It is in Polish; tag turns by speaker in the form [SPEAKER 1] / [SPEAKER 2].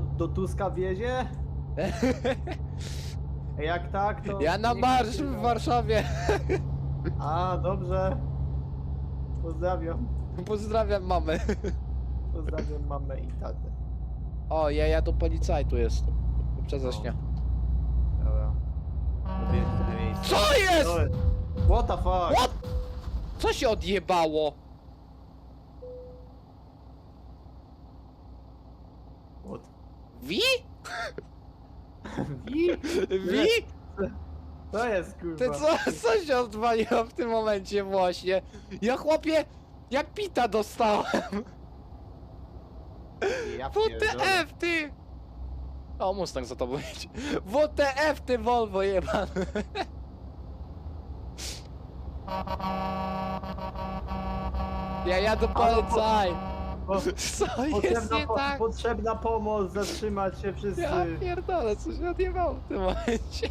[SPEAKER 1] do, do Tuska wiezie? Jak tak, to...
[SPEAKER 2] Ja na
[SPEAKER 1] niech
[SPEAKER 2] marsz w
[SPEAKER 1] da.
[SPEAKER 2] Warszawie.
[SPEAKER 1] A, dobrze. Pozdrawiam.
[SPEAKER 2] Pozdrawiam mamę.
[SPEAKER 1] Pozdrawiam mamę i tatę.
[SPEAKER 2] O, ja, ja tu policajtu jestem. Uprzedzasz mnie.
[SPEAKER 1] Dobra. Lubię te miejsce.
[SPEAKER 2] Co jest?
[SPEAKER 1] Co jest? What the fuck?
[SPEAKER 2] What? Co się odjebało?
[SPEAKER 1] What?
[SPEAKER 2] Wi?
[SPEAKER 1] Wi?
[SPEAKER 2] Wi?
[SPEAKER 1] To jest kurwa.
[SPEAKER 2] Ty co, co się odwaliło w tym momencie właśnie? Ja chłopie, jak pita dostałem.
[SPEAKER 1] Ja pierdolę.
[SPEAKER 2] WTF ty! O, Mustang za tobą idzie. WTF ty Volvo jebany. Ja jadę policaj.
[SPEAKER 1] Po-
[SPEAKER 2] Co jest
[SPEAKER 1] Potrzebna,
[SPEAKER 2] nie
[SPEAKER 1] po,
[SPEAKER 2] tak?
[SPEAKER 1] potrzebna pomoc, zatrzymać się wszyscy.
[SPEAKER 2] Ja pierdolę, co się odjebało w tym momencie.